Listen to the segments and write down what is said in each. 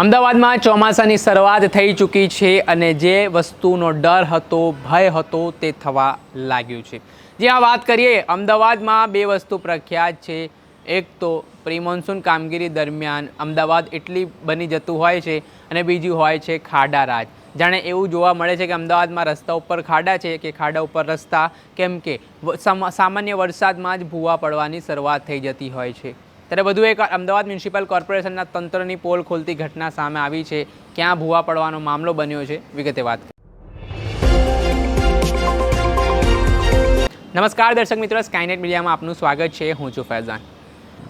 અમદાવાદમાં ચોમાસાની શરૂઆત થઈ ચૂકી છે અને જે વસ્તુનો ડર હતો, ભય હતો તે થવા લાગ્યું છે. જે આ વાત કરીએ, અમદાવાદમાં બે વસ્તુ પ્રખ્યાત છે. એક તો પ્રી મોન્સૂન કામગીરી દરમિયાન અમદાવાદ એટલી બની જતું હોય છે અને બીજું હોય છે ખાડા રાજ. જાણે એવું જોવા મળે છે કે અમદાવાદમાં રસ્તા ઉપર ખાડા છે કે ખાડા ઉપર રસ્તા, કેમ કે સામાન્ય વરસાદમાં જ ભૂવા પડવાની શરૂઆત થઈ જતી હોય છે. ત્યારે વધુ એક અમદાવાદ મ્યુનિસિપલ કોર્પોરેશનના તંત્રની પોલ ખોલતી ઘટના સામે આવી છે. ક્યાં ભૂવા પડવાનો મામલો બન્યો છે, વિગતે વાત નમસ્કાર દર્શક મિત્રો સ્કાયનેટ મીડિયામાં આપનું સ્વાગત છે. હું છું ફૈઝાન.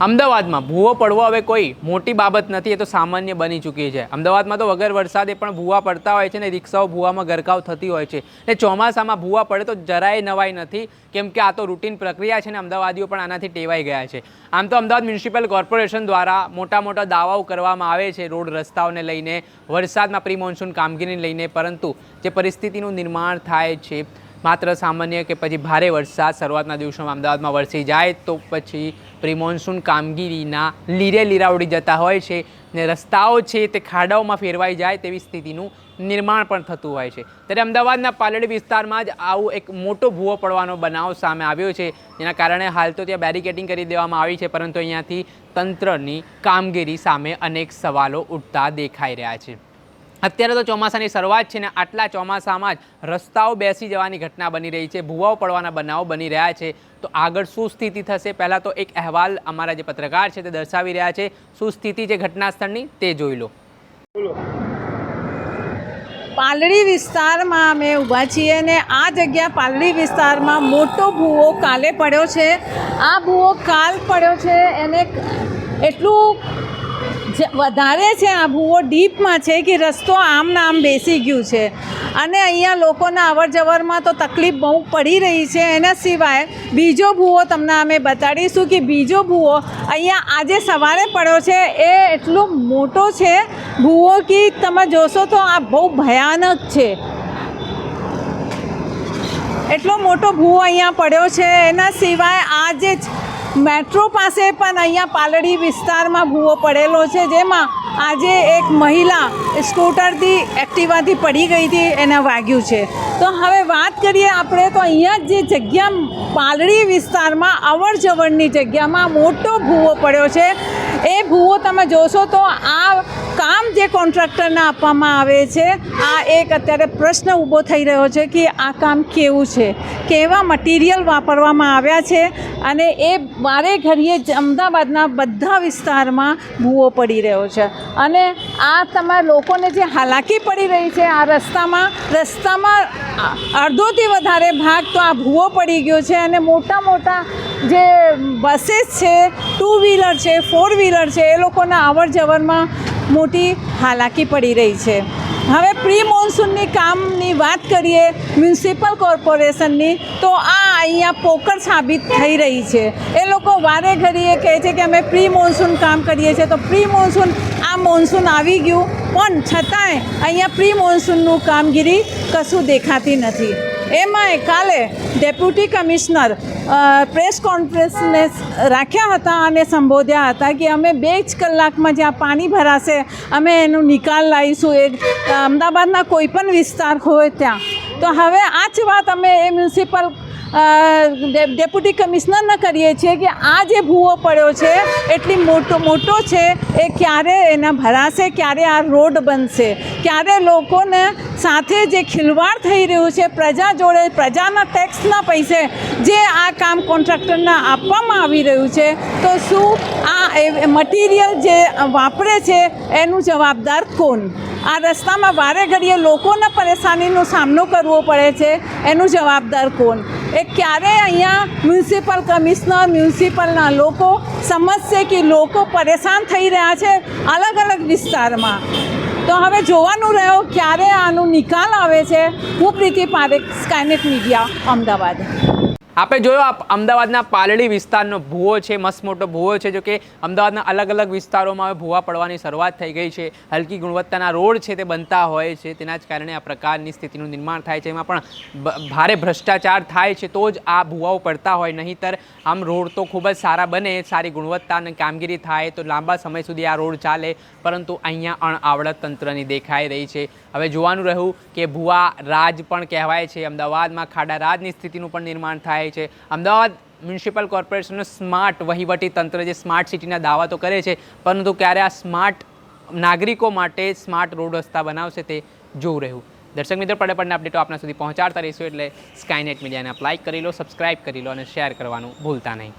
અમદાવાદમાં ભૂવો પડવો હવે કોઈ મોટી બાબત નથી, એ તો સામાન્ય બની ચૂકી છે. અમદાવાદમાં તો વગર વરસાદે પણ ભૂવા પડતા હોય છે ને રિક્ષાઓ ભૂવામાં ગરકાવ થતી હોય છે. ને ચોમાસામાં ભૂવા પડે તો જરાય નવાઈ નથી, કેમ કે આ તો રૂટીન પ્રક્રિયા છે ને અમદાવાદીઓ પણ આનાથી ટેવાઈ ગયા છે. આમ તો અમદાવાદ મ્યુનિસિપલ કોર્પોરેશન દ્વારા મોટા મોટા દાવાઓ કરવામાં આવે છે રોડ રસ્તાઓને લઈને, વરસાદમાં પ્રી મોન્સૂન કામગીરીને લઈને, પરંતુ જે પરિસ્થિતિનું નિર્માણ થાય છે, માત્ર સામાન્ય કે પછી ભારે વરસાદ શરૂઆતના દિવસોમાં અમદાવાદમાં વરસી જાય તો પછી પ્રી મોન્સૂન કામગીરીના લીરે લીરા ઉડી જતા હોય છે ને રસ્તાઓ છે તે ખાડાઓમાં ફેરવાઈ જાય તેવી સ્થિતિનું નિર્માણ પણ થતું હોય છે. ત્યારે અમદાવાદના પાલડી વિસ્તારમાં જ આવું એક મોટો ભૂવો પડવાનો બનાવ સામે આવ્યો છે. જેના કારણે હાલ તો ત્યાં બેરિકેડિંગ કરી દેવામાં આવી છે, પરંતુ અહીંયાથી તંત્રની કામગીરી સામે અનેક સવાલો ઉઠતા દેખાઈ રહ્યા છે. અત્યારે તો ચોમાસાની શરૂઆત છે ને આટલા ચોમાસામાં જ રસ્તાઓ બેસી જવાની ઘટના બની રહી છે, ભૂવાઓ પડવાના બનાવો બની રહ્યા છે. તો આગળ શું સ્થિતિ થશે? પહેલાં તો એક અહેવાલ અમારા જે પત્રકાર છે તે દર્શાવી રહ્યા છે. શું સ્થિતિ છે ઘટના સ્થળની તે જોઈ લો. પાલડી વિસ્તારમાં અમે ઊભા છીએ ને આ જગ્યા પાલડી વિસ્તારમાં મોટો ભૂવો કાલે પડ્યો છે. આ ભૂવો કાલ પડ્યો છે એને એટલું વધારે છે આ ભૂવો ડીપમાં છે કે રસ્તો આમ ને આમ બેસી ગયું છે. અને અહીંયા લોકોના અવર જવરમાં તો તકલીફ બહુ પડી રહી છે. એના સિવાય બીજો ભૂવો તમને અમે બતાડીશું કે બીજો ભૂવો અહીંયા આજે સવારે પડ્યો છે. એ એટલો મોટો છે ભૂવો કે તમે જોશો તો આ બહુ ભયાનક છે. એટલો મોટો ભૂવો અહીંયા પડ્યો છે. એના સિવાય આ જે મેટ્રો પાસે પણ અહીંયા પાલડી વિસ્તારમાં ભૂવો પડેલો છે, જેમાં આજે એક મહિલા સ્કૂટરથી એક્ટિવાથી પડી ગઈ હતી, એને વાગ્યું છે. તો હવે વાત કરીએ આપણે તો અહીંયા જે જગ્યા પાલડી વિસ્તારમાં અવર જગ્યામાં મોટો ભૂવો પડ્યો છે. એ ભૂવો તમે જોશો તો આ કામ જે કોન્ટ્રાક્ટરને આપવામાં આવે છે, આ એક અત્યારે પ્રશ્ન ઊભો થઈ રહ્યો છે કે આ કામ કેવું છે? કેવા મટીરિયલ વાપરવામાં આવ્યા છે? અને એ વારે ઘડીએ અમદાવાદના બધા વિસ્તારમાં ભૂવો પડી રહ્યો છે. અને આ તમારા લોકોને જે હાલાકી પડી રહી છે આ રસ્તામાં રસ્તામાં અડધોથી વધારે ભાગ તો આ ભૂવો પડી ગયો છે અને મોટા મોટા જે બસીસ છે ટુ વ્હીલર છે ફોર વ્હીલર છે, એ લોકોના અવર જવરમાં મોટી હાલાકી પડી રહી છે. હવે પ્રી મોન્સૂનની કામની વાત કરીએ મ્યુનિસિપલ કોર્પોરેશનની તો આ અહીંયા પોકર સાબિત થઈ રહી છે. એ લોકો વારે ઘડીએ કહે છે કે અમે પ્રી મોન્સૂન કામ કરીએ છીએ. તો પ્રી મોન્સૂન, આ મોન્સૂન આવી ગયું. પણ છતાંય અહીંયા પ્રી મોન્સૂનનું કામગીરી કશું દેખાતી નથી. એમાંય કાલે ડેપ્યુટી કમિશનર પ્રેસ કોન્ફરન્સને રાખ્યા હતા અને સંબોધ્યા હતા કે અમે બે જ કલાકમાં જ્યાં પાણી ભરાશે, અમે એનો નિકાલ લાવીશું. એ અમદાવાદના કોઈ પણ વિસ્તાર હોય ત્યાં. તો હવે આ જ વાત અમે એ મ્યુનિસિપલ ડેપ્યુટી કમિશનરને કરીએ છીએ કે આ જે ભૂવો પડ્યો છે, એટલી મોટો મોટો છે, એ ક્યારે એના ભરાશે, ક્યારે આ રોડ બનશે? ક્યારે લોકોને સાથે જે ખિલવાડ થઈ રહ્યું છે, પ્રજા જોડે પ્રજાના ટેક્સના પૈસે જે આ કામ કોન્ટ્રાક્ટરને આપવામાં આવી રહ્યું છે, તો શું આ મટીરિયલ જે વાપરે છે, એનું જવાબદાર કોણ? આ રસ્તામાં વારે ઘડીએ લોકોને પરેશાનીનો સામનો કરવો પડે છે, એનું જવાબદાર કોણ? એ ક્યારે અહીંયા મ્યુનિસિપલ કમિશનર, મ્યુનિસિપલના લોકો સમજશે કે લોકો પરેશાન થઈ રહ્યા છે અલગ અલગ વિસ્તારમાં? તો હવે જોવાનું રહ્યો ક્યારે આનો નિકાલ આવે છે. હું પ્રીતિ પારેખ સ્કાયનેટ મીડિયા અમદાવાદ. આપણે જોયો આપ અમદાવાદના પાલડી વિસ્તારનો ભૂવો છે, મસ્ત મોટો ભૂવો છે, જો કે અમદાવાદના અલગ અલગ વિસ્તારોમાં હવે ભૂવા પડવાની શરૂઆત થઈ ગઈ છે. હલકી ગુણવત્તાના રોડ છે તે બનતા હોય છે, તેના જ કારણે આ પ્રકારની સ્થિતિનું નિર્માણ થાય છે. એમાં પણ ભારે ભ્રષ્ટાચાર થાય છે, તો જ આ ભૂવાઓ પડતા હોય. નહીંતર આમ રોડ તો ખૂબ જ સારા બને, સારી ગુણવત્તા અને કામગીરી થાય, તો લાંબા સમય સુધી આ રોડ ચાલે. પરંતુ અહીંયા અણઆવડત તંત્રની દેખાઈ રહી છે. હવે જોવાનું રહ્યું કે ભુવા રાજ પણ કહેવાય છે. અમદાવાદમાં ખાડા રાજની સ્થિતિનું પણ નિર્માણ થાય છે. અમદાવાદ મ્યુનિસિપલ કોર્પોરેશનનું સ્માર્ટ વહીવટી તંત્ર જે સ્માર્ટ સિટીના દાવા તો કરે છે, પરંતુ ક્યારે આ સ્માર્ટ નાગરિકો માટે સ્માર્ટ રોડ રસ્તા બનાવશે તે જોવું રહ્યું. દર્શક મિત્રો, પડે પડને અપડેટો આપના સુધી પહોંચાડતા રહીશું એટલે સ્કાયનેટ મીડિયાને આપ લાઇક કરી લો સબસ્ક્રાઇબ કરી લો અને શેર કરવાનું ભૂલતા નહીં.